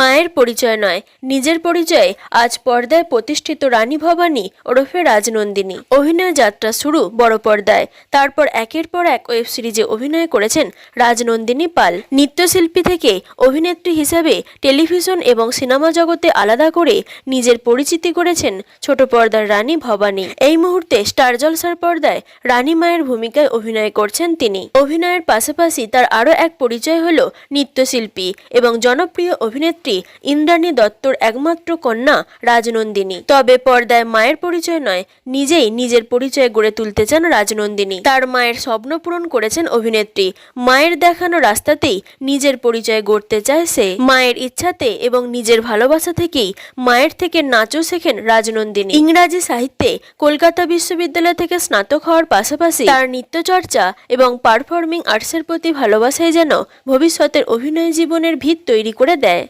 মায়ের পরিচয় নয়, নিজের পরিচয়ে। আজ পর্দায় প্রতিষ্ঠিত রানী ভবানী ওরফে রাজনন্দিনী। অভিনয় যাত্রা শুরু বড় পর্দায়। তারপর একের পর এক ওয়েব সিরিজে অভিনয় করেছেন রাজনন্দিনী পাল। নৃত্যশিল্পী থেকে অভিনেত্রী হিসাবে টেলিভিশন এবং সিনেমা জগতে আলাদা করে নিজের পরিচিতি করেছেন ছোট পর্দার রানী ভবানী। এই মুহূর্তে স্টার জলসার পর্দায় রানী মায়ের ভূমিকায় অভিনয় করছেন তিনি। অভিনয়ের পাশাপাশি তার আরও এক পরিচয় হল নৃত্যশিল্পী এবং জনপ্রিয় অভিনেত্রী ইন্দ্রাণী দত্তর একমাত্র কন্যা রাজনন্দিনী। তবে পর্দায় মায়ের পরিচয় নয়, নিজেই নিজের পরিচয় গড়ে তুলতে চান রাজনন্দিনী। তার মায়ের স্বপ্ন পূরণ করেছেন অভিনেত্রী। মায়ের দেখানো রাস্তাতেই নিজের পরিচয় গড়তে চায় সে। মায়ের ইচ্ছাতে এবং নিজের ভালোবাসা থেকেই মায়ের থেকে নাচও শেখেন রাজনন্দিনী। ইংরাজি সাহিত্যে কলকাতা বিশ্ববিদ্যালয় থেকে স্নাতক হওয়ার পাশাপাশি তার নৃত্যচর্চা এবং পারফর্মিং আর্টসের প্রতি ভালোবাসায় যেন ভবিষ্যতের অভিনয় জীবনের ভিত তৈরি করে দেয়।